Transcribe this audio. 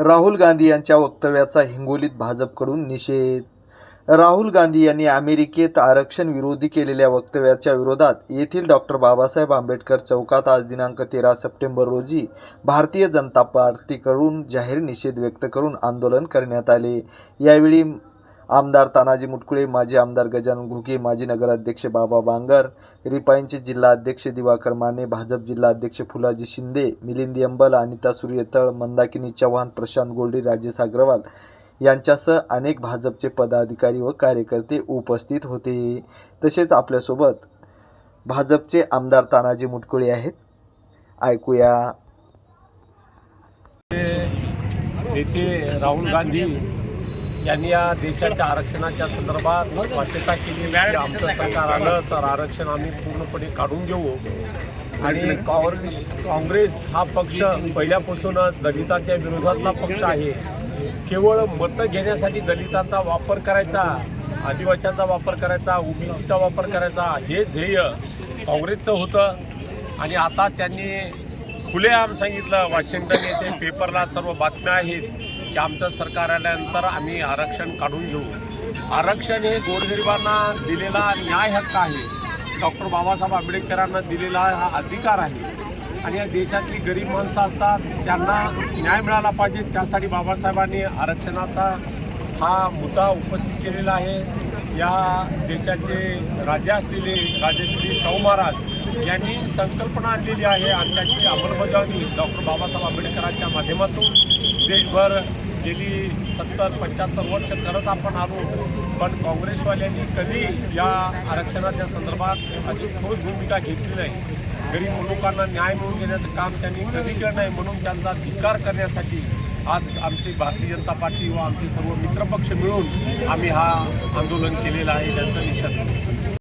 राहुल गांधी यांच्या वक्तव्याचा हिंगोलीत भाजपकडून निषेध. राहुल गांधी यांनी अमेरिकेत आरक्षण विरोधी केलेल्या वक्तव्याच्या विरोधात येथील डॉक्टर बाबासाहेब आंबेडकर चौकात आज दिनांक तेरा सप्टेंबर रोजी भारतीय जनता पार्टीकडून जाहीर निषेध व्यक्त करून आंदोलन करण्यात आले. यावेळी आमदार तानाजी मुटकुळे माजी आमदार गजानन घुगे माजी नगराध्यक्ष बाबा बांगर रिपाईंचे जिल्हाध्यक्ष दिवाकर माने भाजप जिल्हाध्यक्ष फुलाजी शिंदे मिलिंद अंबल अनिता सूर्यतळ मंदाकिनी चव्हाण प्रशांत गोल्डी राजेश अग्रवाल यांच्यासह अनेक भाजपचे पदाधिकारी व कार्यकर्ते उपस्थित होते. तसेच आपल्यासोबत भाजपचे आमदार तानाजी मुटकुळे आहेत. ऐकूया. येथे राहुल गांधी यांनी या देशाच्या आरक्षणाच्या संदर्भात स्वच्छता केली की आमचं सरकार आलं तर आरक्षण आम्ही पूर्णपणे काढून घेऊ. आणि काँग्रेस काँग्रेस हा पक्ष पहिल्यापासूनच दलितांच्या विरोधातला पक्ष आहे. केवळ मतं घेण्यासाठी दलितांचा वापर करायचा आदिवासींचा वापर करायचा ओबीसीचा वापर करायचा हे ध्येय काँग्रेसचं होतं. आणि आता त्यांनी खुलेआम सांगितलं वॉशिंग्टन येथे पेपरला सर्व बातम्या आहेत की आमचं सरकार आल्यानंतर आम्ही आरक्षण काढून घेऊ. आरक्षण हे गोरगरिबांना दिलेला न्याय हक्क आहे. डॉक्टर बाबासाहेब आंबेडकरांना दिलेला हा अधिकार आहे. आणि या देशातली गरीब माणसं असतात त्यांना न्याय मिळाला पाहिजे. त्यासाठी बाबासाहेबांनी आरक्षणाचा हा मुद्दा उपस्थित केलेला आहे. या देशाचे राजे असलेले राजेश्री शाहू महाराज यांनी संकल्पना आणलेली आहे आणि त्याची अंमलबजावणी डॉक्टर बाबासाहेब आंबेडकरांच्या माध्यमातून देशभर गेली सत्तर पंच्याहत्तर वर्ष करत आपण आलो. पण काँग्रेसवाल्यांनी कधी या आरक्षणाच्या संदर्भात अशी ठोस भूमिका घेतली नाही. गरीब लोकांना न्याय मिळवून देण्याचं काम त्यांनी कधी केलं नाही म्हणून त्यांचा धिक्कार करण्यासाठी आज आमची भारतीय जनता पार्टी व आमचे सर्व मित्रपक्ष मिळून आम्ही हा आंदोलन केलेलं आहे त्यांचं निषेध.